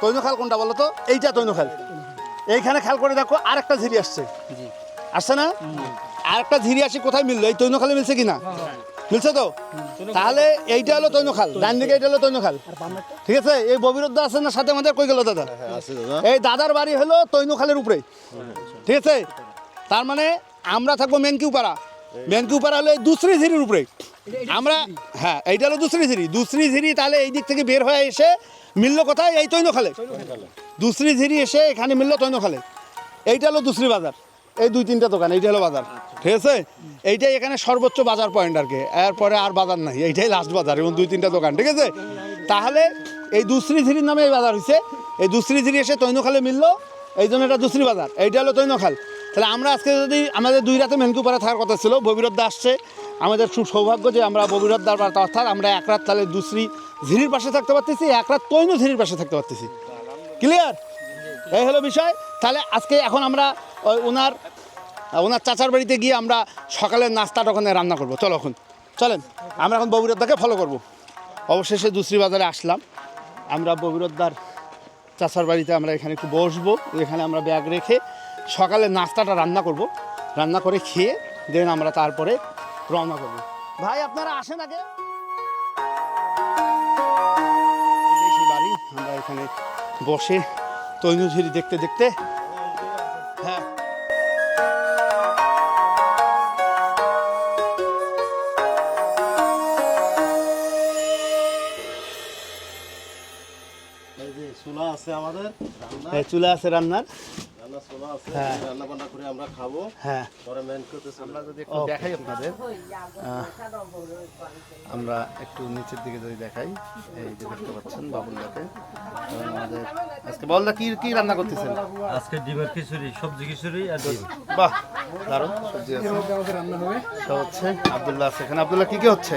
তৈন খাল কোনটা বলো তো? এইটা তৈন খাল। এইখানে খেয়াল করে দেখো আর একটা ঝিরি আসছে। আসছে না? আর একটা ঝিরি আসি কোথায় মিললো? এই তৈন খালে মিলছে কিনা? মিলছে তো? তাহলে এইটা হলো তৈন খাল। ডান দিকে এইটা হলো তৈন খাল। ঠিক আছে? এই ববিরদ্দা আছে না? সাথে আমাদের কই গেল দাদা? এই দাদার বাড়ি হলো তৈন খালের উপরে। ঠিক আছে? তার মানে আমরা থাকব মেনকিউপাড়া মেনকিউপাড়া হলো এই দুসরি ঝিরির উপরে। আমরা হ্যাঁ এইটা হলো দুসরি ঝিরি। দুসরি ঝিরি তাহলে এই দিক থেকে বের হয়ে এসে মিললো কোথায়? এই তৈন খালে দুসরি ঝিরি এসে এখানে মিললো তৈন খালে এইটা হলো দুসরি বাজার। এই দুই তিনটা দোকান, এইটা হলো বাজার। ঠিক আছে? এইটাই এখানে সর্বোচ্চ বাজার পয়েন্ট আর কি। এরপরে আর বাজার নাই। এইটাই লাস্ট বাজার এবং দুই তিনটা দোকান। ঠিক আছে? তাহলে এই দুসরি ঝিরির নামে এই বাজার হয়েছে এই দুসরি ঝিরি এসে তৈনখালে মিললো। এই জন্য এটা দুসরি বাজার। এইটা হলো তৈনখাল। তাহলে আমরা আজকে যদি আমাদের দুই রাতে মেনকুপাড়া থাকার কথা ছিল ববিরদ্দা আসছে। আমাদের খুব সৌভাগ্য যে আমরা ববিরদ্দার বার্তা অর্থাৎ আমরা এক রাত তাহলে দুসরি ঝিরির পাশে থাকতে পারতেছি, এক রাত তৈন ঝিরির পাশে থাকতে পারতেছি। ক্লিয়ার এই হলো বিষয়। তাহলে আজকে এখন আমরা ওই ওনার ওনার চাচার বাড়িতে গিয়ে আমরা সকালের নাস্তাটা ওখানে রান্না করব। চলো এখন। চলেন, আমরা এখন ববিরদ্দাকে ফলো করব। অবশেষে দুসরি বাজারে আসলাম। আমরা ববিরদ্দার চাচার বাড়িতে আমরা এখানে একটু বসবো। এখানে আমরা ব্যাগ রেখে সকালে নাস্তাটা রান্না করব। রান্না করে খেয়ে দেন আমরা তারপরে রওনা করব। ভাই, আপনারা আসেন আগে। বাড়ি, আমরা এখানে বসে তৈনুঝুরি দেখতে দেখতে হ্যাঁ। চুলা আছে আমাদের চুলা আছে রান্নার। রান্না আছে হ্যাঁ। রান্না বান্না করে আমরা খাব। হ্যাঁ। পরে মেন করতেছে আমরা যদি একটু দেখাই আপনাদের। আমরা একটু নিচের দিকে যদি দেখাই এই যে দেখতে পাচ্ছেন বাবুল্লাকে আমাদের আজকে বলদা কি কি রান্না করতেছেন? আজকে ডিমের খিচুড়ি সবজি খিচুড়ি আর ডিম। বাহ দারুণ সবজি আছে। আমাদের রান্না হবে। হচ্ছে আব্দুল্লাহ আছে। এখানে আব্দুল্লাহ কি কি হচ্ছে?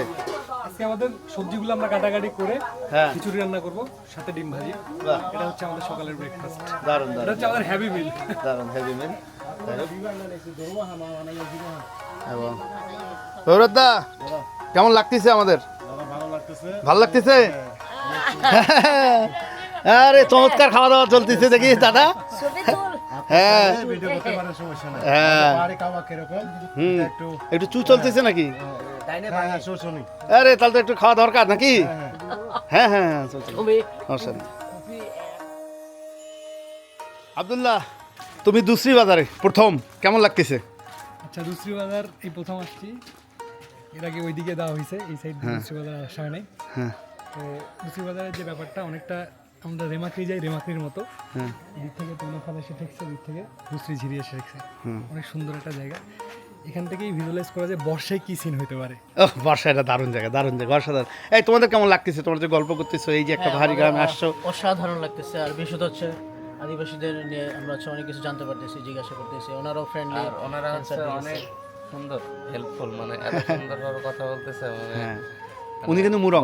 আজকে আমাদের সবজিগুলো আমরা কাটাকাটি করে হ্যাঁ। খিচুড়ি রান্না করব সাথে ডিম ভাজি। এটা হচ্ছে আমাদের সকালের ব্রেকফাস্ট দারুণ এটা হচ্ছে আমাদের হ্যাভি মিল দারুণ হেভি মিল এবং সৌরদা কেমন লাগতেছে আমাদের? ভালো লাগতেছে। আরে চমৎকার খাওয়া দাওয়া চলতেছে দেখি দাদা। হ্যাঁ। ভিডিও করতে পারে সমস্যা নাই। হ্যাঁ। একটু একটু চু চলতেছে নাকি? হ্যাঁ হ্যাঁ আরে তাহলে তো একটু খাওয়া দরকার নাকি? হ্যাঁ হ্যাঁ। হ্যাঁ সমস্যা নেই আবদুল্লাহ তুমি দুসরি বাজারে প্রথম কেমন লাগতেছে? আচ্ছা দুসরি বাজার এই প্রথম আসছি। এর আগে ওইদিকে দেওয়া হয়েছে এই সাইড দুসরি বাজার আসা হয় নাই। হ্যাঁ। তো দুসরি বাজারের যে ব্যাপারটা অনেকটা আমরা রেমাকড়ি যাই রেমাকড়ির মতো। হ্যাঁ। দিক থেকে তৈনখাল এসে ঠেকছে দিক থেকে দুসরি ঝিরি এসে ঠেকছে। অনেক সুন্দর একটা জায়গা। এখান থেকেই ভিজুয়ালাইজ করা যায় বর্ষায় কি সিন হতে পারে। ওহ বর্ষা এটা দারুণ জায়গা দারুণ জায়গা অসাধারণ এই তোমাদের কেমন লাগতেছে? তোমরা যে গল্প করতেছো এই যে একটা ভারী গ্রামে আসছো। অসাধারণ লাগতেছে। আর বিশেষত হচ্ছে আদিবাসীদের নিয়ে আমরা হচ্ছে অনেক কিছু জানতে পারতেছি জিজ্ঞাসা করতেছি। ওনারাও ফ্রেন্ডলি আর ওনারা হচ্ছে অনেক সুন্দর হেল্পফুল মানে এত সুন্দরভাবে কথা বলতেছে মানে হ্যাঁ। উনি কিন্তু মুরং।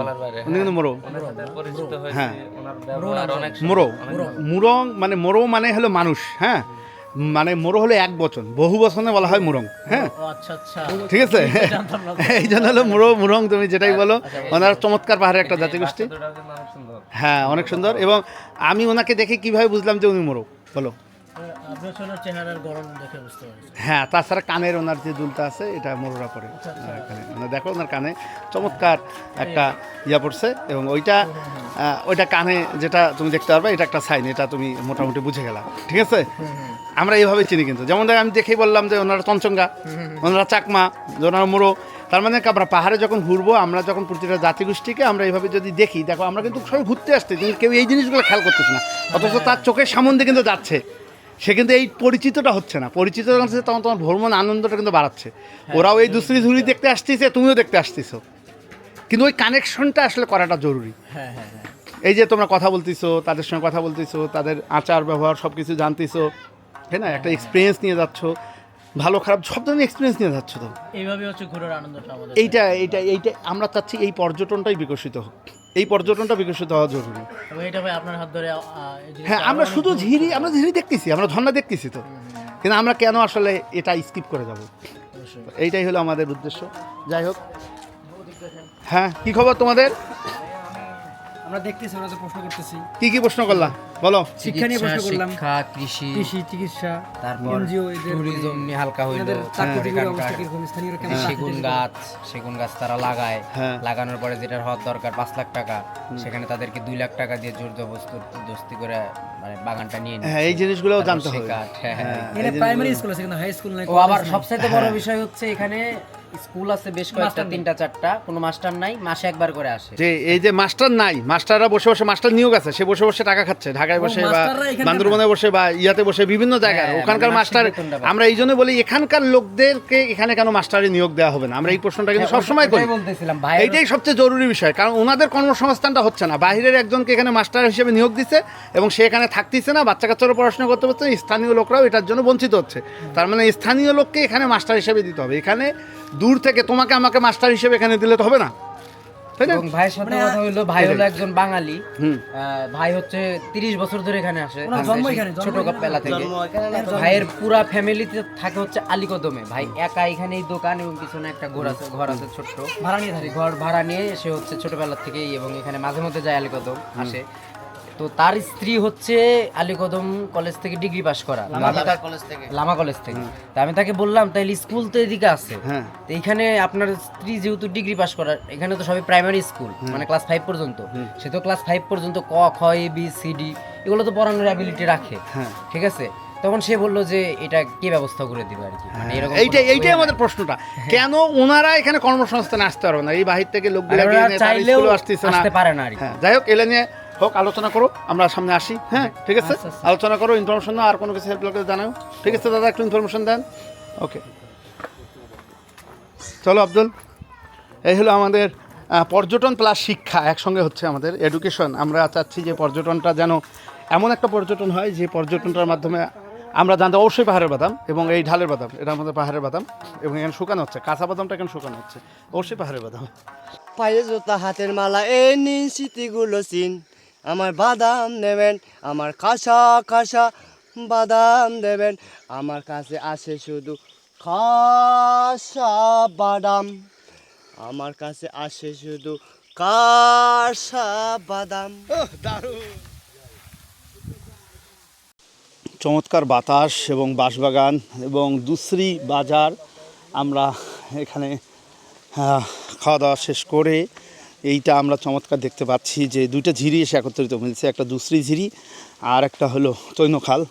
উনি কিন্তু মোরো। ওনার সাথে পরিচিত হ্যাঁ। হয়েছে ওনার ব্যবহার অনেক মোরো। মুরং মানে মোরো মানে হলো মানুষ হ্যাঁ। মানে মোরো হলো এক বচন। বহু বচনে বলা হয় মুরং হ্যাঁ? আচ্ছা আচ্ছা। ঠিক আছে? এই জন্য হলো মুরো মুরং তুমি যেটাই বলো ওনার চমৎকার পাহাড়ের একটা জাতিগোষ্ঠী হ্যাঁ অনেক সুন্দর। এবং আমি ওনাকে দেখে কীভাবে বুঝলাম যে উনি মোরো বলো। হ্যাঁ তাছাড়া কানের ওনার যে দুলটা আছে এটা মোররা পরে। এখানে মানে দেখো ওনার কানে চমৎকার একটা ইয়া পড়ছে এবং ওইটা ওইটা কানে যেটা তুমি দেখতে পারবে এটা একটা সাইন এটা তুমি মোটামুটি বুঝে গেলা। ঠিক আছে? আমরা এইভাবে চিনি কিন্তু। যেমন আমি দেখেই বললাম যে ওনারা চঞ্চঙ্গা ওনারা চাকমা ওনারা মোড়ো তার মানে আমরা পাহাড়ে যখন ঘুরবো আমরা যখন প্রতিটা জাতিগোষ্ঠীকে আমরা এইভাবে যদি দেখি দেখো আমরা কিন্তু সবাই ঘুরতে আসছি কিন্তু কেউ এই জিনিসগুলো খেয়াল করতেছে না। অথচ তার চোখের সামনে কিন্তু যাচ্ছে। সে কিন্তু এই পরিচিতটা হচ্ছে না। পরিচিত হচ্ছে তখন তোমার ভ্রমণ আনন্দটা কিন্তু বাড়াচ্ছে। ওরাও এই দুসরি ঝুড়ি দেখতে আসতেছে তুমিও দেখতে আসতেছো। কিন্তু ওই কানেকশনটা আসলে করাটা জরুরি। হ্যাঁ হ্যাঁ হ্যাঁ। এই যে তোমরা কথা বলতেছো তাদের সঙ্গে কথা বলতেছো তাদের আচার ব্যবহার সব কিছু জানতেছো তাই না? একটা এক্সপিরিয়েন্স নিয়ে যাচ্ছ ভালো খারাপ সব ধরনের এক্সপিরিয়েন্স নিয়ে যাচ্ছ তো। এইভাবে হচ্ছে ঘোরার আনন্দটা আমাদের এইটা এইটা এইটা আমরা চাচ্ছি এই পর্যটনটাই বিকশিত হোক। এই পর্যটনটা বিকশিত হওয়া জরুরি। এটা ভাই আপনার হাত ধরে আহ, এই জিনিসটা হ্যাঁ আমরা শুধু ঝিরি আমরা ঝিরি দেখতেছি আমরা ঝর্ণা দেখতেছি তো। কিন্তু আমরা কেন আসলে এটা স্কিপ করে যাব? এইটাই হলো আমাদের উদ্দেশ্য। যাই হোক। হ্যাঁ কি খবর তোমাদের? আমরা দেখতেছি ওরা তো প্রশ্ন করতেছি। কি কি প্রশ্ন করলা? বলো। শিক্ষা নিয়ে প্রশ্ন করলাম। শিক্ষা কৃষি কৃষি চিকিৎসা তারপর এনজিও এদের ট্যুরিজম নিয়ে হালকা হইল। কীরকম স্থানীয়রা কেমন সেগুন গাছ সেগুন গাছ তারা লাগায়। হ্যাঁ। লাগানোর পরে যেটার হওয়ার দরকার পাঁচ লাখ টাকা। সেখানে তাদেরকে দুই লাখ টাকা দিয়ে জোর জবরদস্তি করে মানে বাগানটা নিয়ে হ্যাঁ এই জিনিসগুলোও জানতে হবে। হ্যাঁ, হ্যাঁ। প্রাইমারি স্কুল আছে কিন্তু হাই স্কুল নাই ও আবার সবচাইতে বড় বিষয় হচ্ছে এখানে স্কুল আছে বেশ কয়েকটা তিনটা চারটা কোনো মাস্টার নাই মাসে একবার করে আসে। যে এই যে মাস্টার নাই মাস্টাররা বসে বসে মাস্টার নিয়োগ আছে সে বসে বসে টাকা খাচ্ছে ঢাকায় বসে বা বান্দরবনে বসে বা ইয়াতে বসে বিভিন্ন জায়গায় হ্যাঁ, ওখানকার মাস্টার। আমরা এই জন্য বলি এখানকার লোকদেরকে এখানে কেন মাস্টারে নিয়োগ দেওয়া হবে না? আমরা এই প্রশ্নটা কিন্তু সবসময় করি। বলতেছিলাম ভাই এইটাই সবচেয়ে জরুরি বিষয় কারণ ওনাদের কর্মসংস্থানটা হচ্ছে না। বাইরের একজনকে এখানে মাস্টার হিসেবে নিয়োগ দিচ্ছে এবং সে এখানে থাকতেছে না বাচ্চা কাচ্চারও পড়াশোনা করতে পারছে স্থানীয় লোকরাও এটার জন্য বঞ্চিত হচ্ছে। তার মানে স্থানীয় লোককে এখানে মাস্টার হিসেবে দিতে হবে। এখানে দূর থেকে তোমাকে আমাকে মাস্টার হিসেবে এখানে দিলে তো হবে না। তাই না? ভাইয়ের সাথে কথা হলো ভাই হলো একজন বাঙালি। ভাই হচ্ছে তিরিশ বছর ধরে এখানে আসে। ছোট থেকে। ভাইয়ের পুরা ফ্যামিলিতে থাকে হচ্ছে আলিকদমে ভাই একা এখানে এই দোকান এবং পিছনে একটা ঘর আছে ঘর আছে ছোট্ট। ভাড়া নিয়ে থাকে। ঘর ভাড়া নিয়ে সে হচ্ছে ছোটবেলা থেকেই এবং এখানে মাঝে মধ্যে যায় আলিকদম আসে। তো তার স্ত্রী হচ্ছে আলিকদম কলেজ থেকে ডিগ্রি পাস করা। লামা কলেজ থেকে। তা আমি তাকে বললাম তাইলে স্কুল তো এদিকে আছে। হ্যাঁ। তো এখানে আপনার স্ত্রী যেহেতু ডিগ্রি পাস করার এখানে তো সবই প্রাইমারি স্কুল মানে ক্লাস ফাইভ পর্যন্ত। সে তো ক্লাস ফাইভ পর্যন্ত ক খ এ বি সি ডি এগুলো তো পড়ানোর অ্যাবিলিটি রাখে। হ্যাঁ। ঠিক আছে? তখন সে বলল যে এটা কি ব্যবস্থা করে দিবে আর কি? মানে এরকম এইটাই এইটাই আমাদের প্রশ্নটা। কেন ওনারা এখানে কর্মসংস্থানে আসতে পারবে না? এই বাহির থেকে লোকগুলো আসতেছে না। আসতে পারে না আর হ্যাঁ যাই হোক এলে নিয়ে হোক আলোচনা করো আমরা সামনে আসি হ্যাঁ ঠিক আছে? আচ্ছা, আচ্ছা। আলোচনা করো ইনফরমেশন দাও আর কোনো কিছু হেল্প লাগলে জানাও ঠিক আছে দাদা একটু ইনফরমেশন দেন? ওকে চলো আব্দুল এই হলো আমাদের পর্যটন প্লাস শিক্ষা একসঙ্গে হচ্ছে আমাদের এডুকেশন আমরা চাচ্ছি যে পর্যটনটা যেন এমন একটা পর্যটন হয় যে পর্যটনটার মাধ্যমে আমরা জানতে অবশ্যই পাহাড়ের বাদাম এবং এই ঢালের বাদাম এটা আমাদের পাহাড়ের বাদাম এবং এখানে শুকানো হচ্ছে কাঁচা বাদামটা এখানে শুকানো হচ্ছে অবশ্যই পাহাড়ের বাদাম। পায়ে জোতা হাতের মালা এই নিন স্মৃতিগুলো চিন আমার বাদাম নেবেন আমার কাঁসা কাঁসা বাদাম দেবেন, আমার কাছে আসে শুধু কাঁসা বাদাম, আমার কাছে আসে শুধু কাঁসা বাদাম। চমৎকার বাতাস এবং বাঁশবাগান এবং দুশ্রী বাজার আমরা এখানে খাওয়া দাওয়া শেষ করে এইটা আমরা চমৎকার দেখতে পাচ্ছি যে দুইটা ঝিরি এসে একত্রিত হয়েছে একটা দুশ্রী ঝিরি আর একটা হলো তৈনখাল।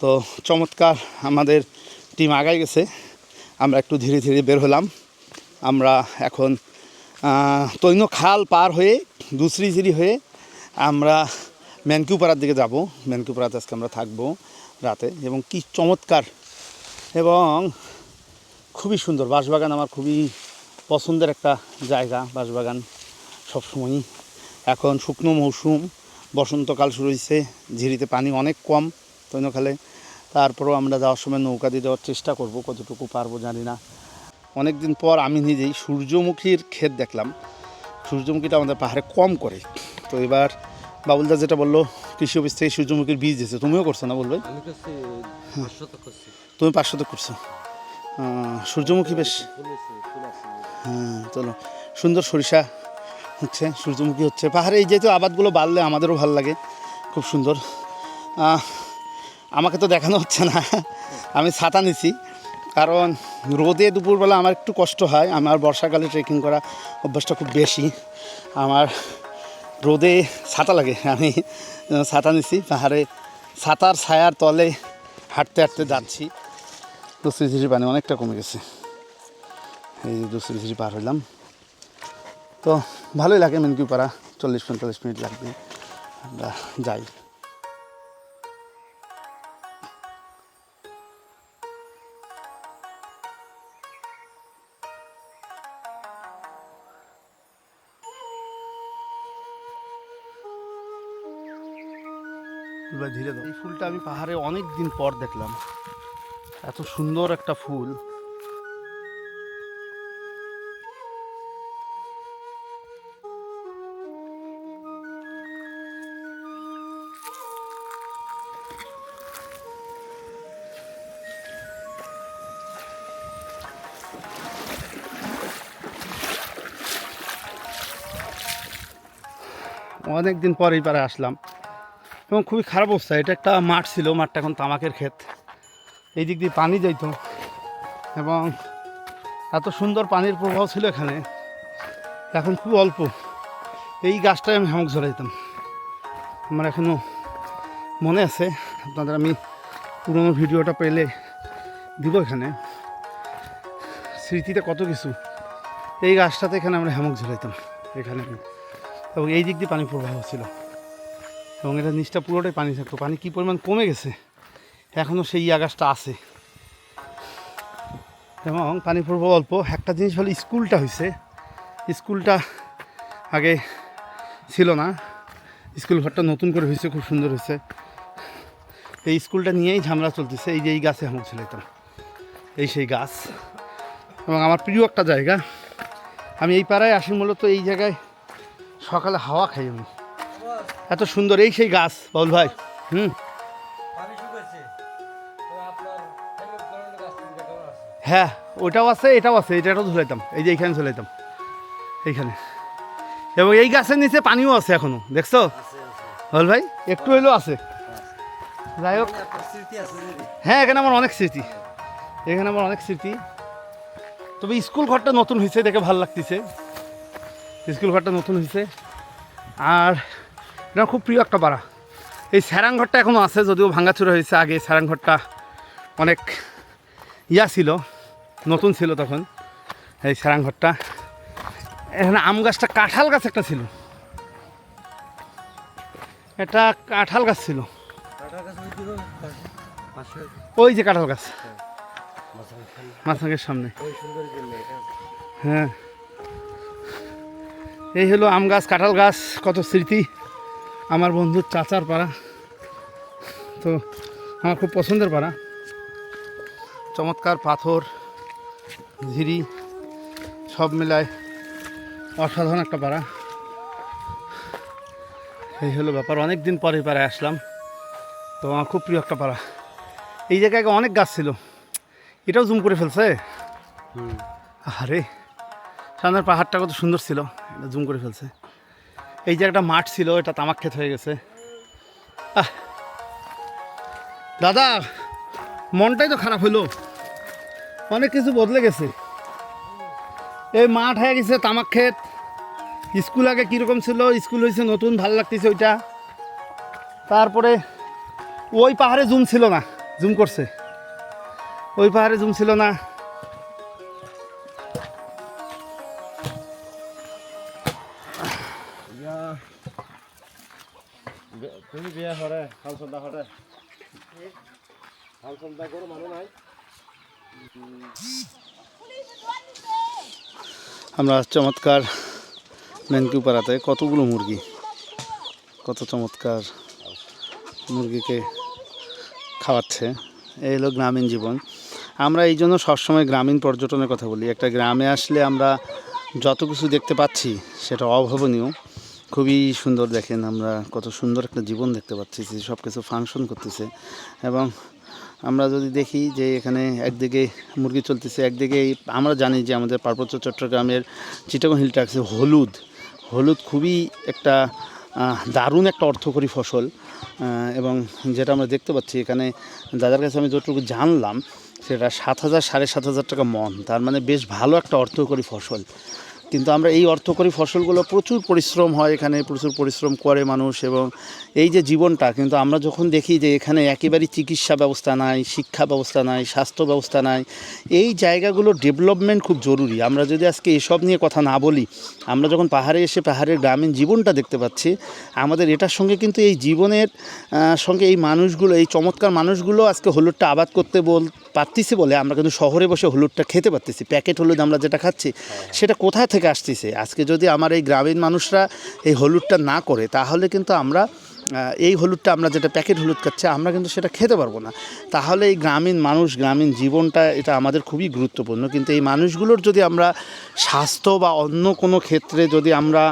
তো চমৎকার আমাদের টিম আগাই গেছে আমরা একটু ধীরে ধীরে বের হলাম। আমরা এখন আহ, তৈনখাল পার হয়ে দুশ্রী ঝিরি হয়ে আমরা ম্যানকিউপাড়ার দিকে যাব। ম্যানকিউপাড়াতে আজকে আমরা থাকব রাতে এবং কি চমৎকার এবং খুবই সুন্দর। বাঁশবাগান আমার খুবই পছন্দের একটা জায়গা বাঁশবাগান। সবসময়ই। এখন শুকনো মৌসুম বসন্তকাল শুরু হয়েছে ঝিরিতে পানি অনেক কম তৈনখালে। তারপরেও আমরা যাওয়ার সময় নৌকা দিয়ে যাওয়ার চেষ্টা করব কতটুকু পারব জানি না। অনেক দিন পর আমি নিজেই সূর্যমুখীর ক্ষেত দেখলাম। সূর্যমুখীটা আমাদের পাহাড়ে কম করে। তো এবার বাবুলদা যেটা বলল কৃষি অফিস থেকে সূর্যমুখীর বীজ দিয়েছে। তুমিও করছ না বলবে? তুমি পাঁচশো তো করছ সূর্যমুখী বেশ। হ্যাঁ চলো। সুন্দর সরিষা। হচ্ছে, সূর্যমুখী হচ্ছে। পাহাড়ে এই যেহেতু আবাদগুলো বাড়লে আমাদেরও ভালো লাগে, খুব সুন্দর। আমাকে তো দেখানো হচ্ছে না, আমি ছাতা নিছি। কারণ রোদে দুপুরবেলা আমার একটু কষ্ট হয়, আমার বর্ষাকালে ট্রেকিং করা অভ্যাসটা খুব বেশি। আমার রোদে ছাতা লাগে, আমি ছাতা নিছি, পাহাড়ে ছাতার ছায়ার তলে হাঁটতে হাঁটতে যাচ্ছি। দুশ্রী পানি অনেকটা কমে গেছে। এই দুশ্রী ঝিরি পার হইলাম। তো ভালোই লাগে মেনকিউ পাড়া। চল্লিশ পঁয়তাল্লিশ মিনিট লাগবে। আমরা যাই। ধীরে দাও। এই ফুলটা আমি পাহাড়ে অনেক দিন পর দেখলাম। এত সুন্দর একটা ফুল। অনেক দিন পর এই পারে আসলাম। এবং খুবই খারাপ অবস্থা, এটা একটা মাঠ ছিল, মাঠটা এখন তামাকের ক্ষেত। এই দিক দিয়ে পানি যাইতো। এবং এত সুন্দর পানির প্রবাহ ছিল এখানে। এখন খুব অল্প। এই গাছটায় আমি হামক ঝরাইতাম। আমার এখনও মনে আছে, আপনাদের আমি পুরোনো ভিডিওটা পেলে দিব এখানে। স্মৃতিতে কত কিছু। এই গাছটাতে এখানে আমরা হ্যামক ঝুলাইতাম এখানে। এবং এই দিক দিয়ে পানি প্রবাহ ছিল। এবং এটা নিচটা পুরোটাই পানি থাকতো। পানি কী পরিমাণ কমে গেছে এখনও সেই আগাছটা আছে। এবং পানি প্রবাহ অল্প। একটা জিনিস হলো, স্কুলটা হয়েছে স্কুলটা আগে ছিল না। স্কুল ঘরটা নতুন করে হয়েছে খুব সুন্দর হয়েছে এই স্কুলটা নিয়েই ঝামেলা চলতেছে। এই যে এই গাছে হামুক ছিলাইতাম এই সেই গাছ। এবং আমার প্রিয় একটা জায়গা। আমি এই পাড়ায় আসি মূলত এই জায়গায়। সকালে হাওয়া খাই আমি। এত সুন্দর এই সেই গাছ বাউল ভাই। হুম। হ্যাঁ ওটাও আছে এটাও আছে এটাও ঝুলাইতাম। এই যে এইখানে ঝুলাইতাম। এইখানে। এবং এই গাছের নিচে পানিও আছে এখনও দেখছ? বল ভাই একটু হইলেও আছে। যাই হোক। হ্যাঁ এখানে আমার অনেক স্মৃতি। এখানে আমার অনেক স্মৃতি। তবে স্কুল ঘরটা নতুন হয়েছে দেখে ভালো লাগতেছে। স্কুল ঘরটা নতুন হয়েছে। আর এটা খুব প্রিয় একটা পাড়া এই স্যারাং ঘরটা এখনও আছে, যদিও ভাঙাচুরা হয়েছে আগে। স্যারাং ঘরটা অনেক ইয়া ছিল, নতুন ছিল তখন, এই স্যারাং ঘরটা। এখানে আম গাছটা কাঁঠাল গাছ একটা ছিল। এটা কাঁঠাল গাছ ছিল। ওই যে কাঁঠাল গাছ। মাথাঙ্গের সামনে। হ্যাঁ। এই হলো আম গাছ কাঁঠাল গাছ কত স্মৃতি। আমার বন্ধুর চাচার পাড়া। তো আমার খুব পছন্দের পাড়া। চমৎকার পাথর ঝিরি সব মিলায় অসাধারণ একটা পাড়া। এই হলো ব্যাপার অনেক দিন পরে পাড়ায় আসলাম। তো আমার খুব প্রিয় একটা পাড়া। এই জায়গায় আগে অনেক গাছ ছিল। এটাও জুম করে ফেলছে? আরে সামনের পাহাড়টা কত সুন্দর ছিল। এটা জুম করে ফেলছে। এই যে একটা মাঠ ছিল, এটা তামাক ক্ষেত হয়ে গেছে। দাদা, মনটাই তো খারাপ হলো অনেক কিছু বদলে গেছে। এই মাঠ হয়ে গেছে তামাক ক্ষেত। স্কুল আগে কীরকম ছিল? স্কুল হয়েছে নতুন, ভালো লাগতেছে ওইটা। তারপরে ওই পাহাড়ে জুম ছিল না, জুম করছে। ওই পাহাড়ে জুম ছিল না। তুমি বিয়া হরে ফাংশন দা হরে। ফাংশন দা করো মানুষ নাই। আমরা চমৎকার ম্যানকিউ পাড়াতে কতগুলো মুরগি? কত চমৎকার মুরগিকে খাওয়াচ্ছে। এই হলো গ্রামীণ জীবন। আমরা এই জন্য সবসময় গ্রামীণ পর্যটনের কথা বলি। একটা গ্রামে আসলে আমরা যত কিছু দেখতে পাচ্ছি, সেটা অভাবনীয়। খুবই সুন্দর দেখেন আমরা কত সুন্দর একটা জীবন দেখতে পাচ্ছি সব কিছু ফাংশন করতেছে। এবং আমরা যদি দেখি যে এখানে একদিকে মুরগি চলতেছে, একদিকে আমরা জানি যে আমাদের পার্বত্য চট্টগ্রামের চিটাগং হিলটা ট্যাক্সে হলুদ। হলুদ খুবই একটা দারুণ একটা অর্থকরী ফসল এবং যেটা আমরা দেখতে পাচ্ছি এখানে দাদার কাছে আমি যতটুকু জানলাম, সেটা সাত হাজার সাড়ে সাত হাজার টাকা মন। তার মানে বেশ ভালো একটা অর্থকরী ফসল। কিন্তু আমরা এই অর্থকরী ফসলগুলো প্রচুর পরিশ্রম হয় এখানে, প্রচুর পরিশ্রম করে মানুষ এবং এই যে জীবনটা, কিন্তু আমরা যখন দেখি যে এখানে একেবারেই চিকিৎসা ব্যবস্থা নাই, শিক্ষা ব্যবস্থা নাই, স্বাস্থ্য ব্যবস্থা নাই, এই জায়গাগুলোর ডেভেলপমেন্ট খুব জরুরি। আমরা যদি আজকে এসব নিয়ে কথা না বলি, আমরা যখন পাহাড়ে এসে পাহাড়ের গ্রামীণ জীবনটা দেখতে পাচ্ছি, আমাদের এটার সঙ্গে কিন্তু এই জীবনের সঙ্গে এই মানুষগুলো, এই চমৎকার মানুষগুলো আজকে হলুদটা আবাদ করতে বল, পারতেছি বলে আমরা কিন্তু শহরে বসে হলুদটা খেতে পারতেছি। প্যাকেট হলুদ আমরা যেটা খাচ্ছি, সেটা কোথা থেকে আসতেছে। আজকে যদি আমার এই গ্রামীণ মানুষরা এই হলুদটা না করে, তাহলে কিন্তু আমরা এই হলুদটা আমরা যেটা প্যাকেট হলুদ খাচ্ছি, আমরা কিন্তু সেটা খেতে পারব না। তাহলে এই গ্রামীণ মানুষ, গ্রামীণ জীবনটা এটা আমাদের খুবই গুরুত্বপূর্ণ। কিন্তু এই মানুষগুলোর যদি আমরা স্বাস্থ্য বা অন্য কোনো ক্ষেত্রে যদি আমরা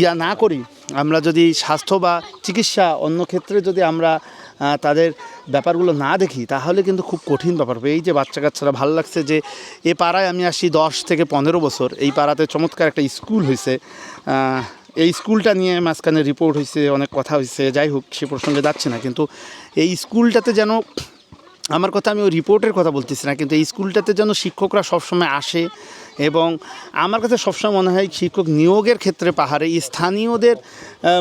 ইয়া না করি, আমরা যদি স্বাস্থ্য বা চিকিৎসা অন্য ক্ষেত্রে যদি আমরা তাদের ব্যাপারগুলো না দেখি, তাহলে কিন্তু খুব কঠিন ব্যাপার হবে। এই যে বাচ্চা কাচ্চারা ভালো লাগছে যে এ পাড়ায় আমি আসি দশ থেকে পনেরো বছর, এই পাড়াতে চমৎকার একটা স্কুল হয়েছে এই স্কুলটা নিয়ে মাঝখানে রিপোর্ট হয়েছে অনেক কথা হয়েছে যাই হোক সে প্রসঙ্গে যাচ্ছে না, কিন্তু এই স্কুলটাতে যেন আমার কথা আমি ওই রিপোর্টের কথা বলতেছি না, কিন্তু এই স্কুলটাতে যেন শিক্ষকরা সবসময় আসে এবং আমার কাছে সবসময় মনে হয় শিক্ষক নিয়োগের ক্ষেত্রে পাহাড়ে স্থানীয়দের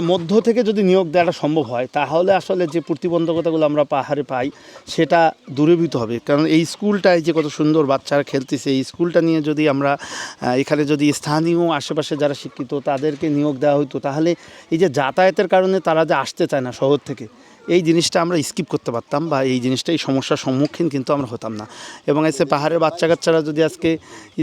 মধ্য থেকে যদি নিয়োগ দেওয়াটা সম্ভব হয়, তাহলে আসলে যে প্রতিবন্ধকতাগুলো আমরা পাহাড়ে পাই, সেটা দূরীভূত হবে। কারণ এই স্কুলটায় যে কত সুন্দর বাচ্চারা খেলতেছে, এই স্কুলটা নিয়ে যদি আমরা এখানে যদি স্থানীয় আশেপাশে যারা শিক্ষিত, তাদেরকে নিয়োগ দেওয়া হতো তাহলে এই যে যাতায়াতের কারণে তারা যে আসতে চায় না শহর থেকে এই জিনিসটা আমরা স্কিপ করতে পারতাম বা এই জিনিসটা এই সমস্যার সম্মুখীন কিন্তু আমরা হতাম না। এবং এসে পাহাড়ের বাচ্চা কাচ্চারা যদি আজকে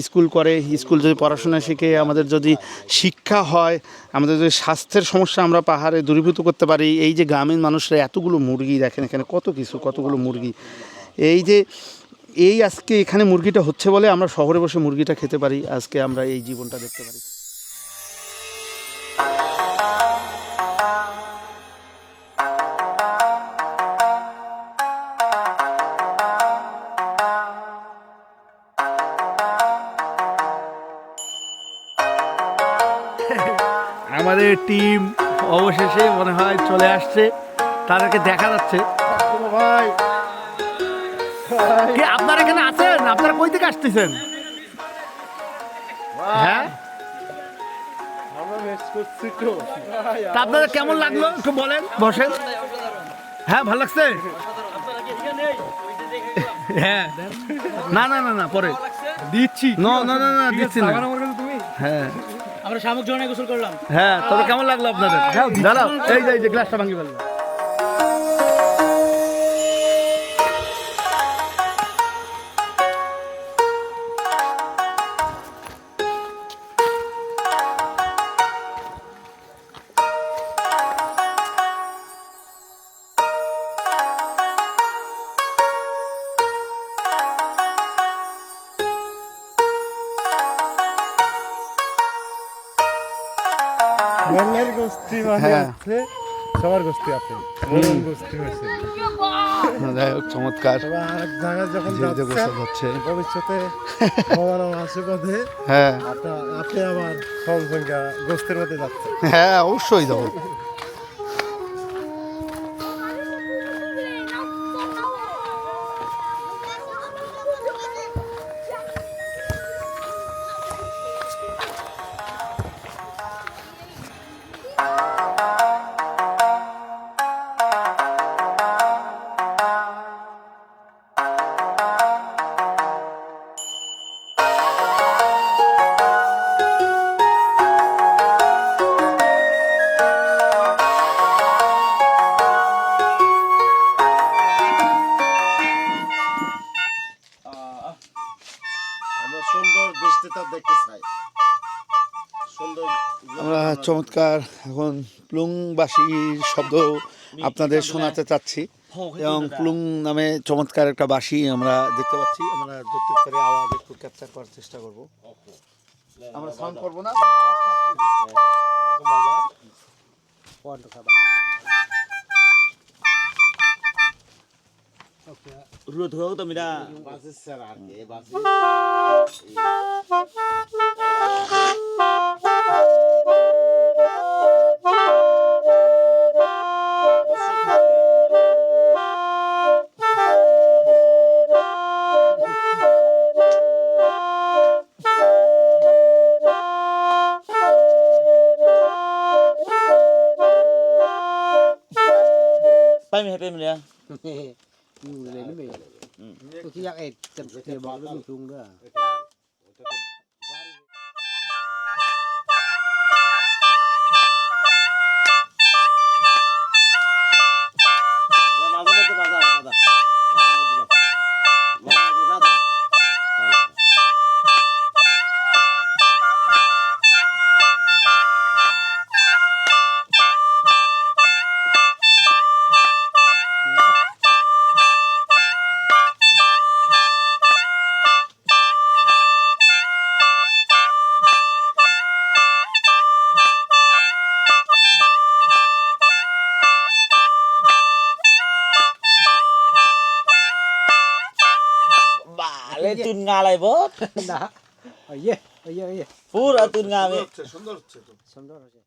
স্কুল করে স্কুল যদি পড়াশোনা শিখে, আমাদের যদি শিক্ষা হয়, আমাদের যদি স্বাস্থ্যের সমস্যা আমরা পাহাড়ে দূরীভূত করতে পারি, এই যে গ্রামীণ মানুষরা এতগুলো মুরগি দেখেন এখানে, কত কিছু, কতগুলো মুরগি। এই যে, এই আজকে এখানে মুরগিটা হচ্ছে বলে আমরা শহরে বসে মুরগিটা খেতে পারি, আজকে আমরা এই জীবনটা দেখতে পারি। আমাদের টিম অবশেষে মনে হয় চলে আসছে। তাদেরকে দেখা যাচ্ছে। ভাই। আপনারা এখানে আছেন? আপনারা কই থেকে আসতেছেন? হ্যাঁ? আপনাদের কেমন লাগল? একটু বলেন বসেন। হ্যাঁ ভালো লাগছে? হ্যাঁ। না না না না পরে। দিচ্ছি। না না না না দিচ্ছি না। হ্যাঁ। আমরা শামুক জোনায় গোসল করলাম। হ্যাঁ তবে কেমন লাগল আপনাদের? দাঁড়াও এই যে এই যে গ্লাসটা ভাঙি ফেলল হ্যাঁ। সবার গোষ্ঠী আপনি গোষ্ঠী হয়েছে। যাই হোক চমৎকার। জায়গায় যখন ভবিষ্যতে ভগবান পথে হ্যাঁ। আপনি আবার সঙ্গে গোষ্ঠীর মধ্যে যাচ্ছেন। হ্যাঁ অবশ্যই যাব। সুন্দর দেখতে চাই। আমরা চমৎকার এখন প্লুংবাসীর শব্দ আপনাদের শোনাতে চাচ্ছি। এবং প্লুং নামে চমৎকার একটা বাঁশি আমরা দেখতে পাচ্ছি। আমরা যতটুকু করে আওয়াজ একটু ক্যাপচার করার চেষ্টা করব। আমরা সাউন্ড করব না? বাসের স্যার আর কে? বাসে nga lại bớt না ইয়ে ইয়ে ইয়ে phút ở tuần nga vậy সুন্দর হচ্ছে সুন্দর হয়েছে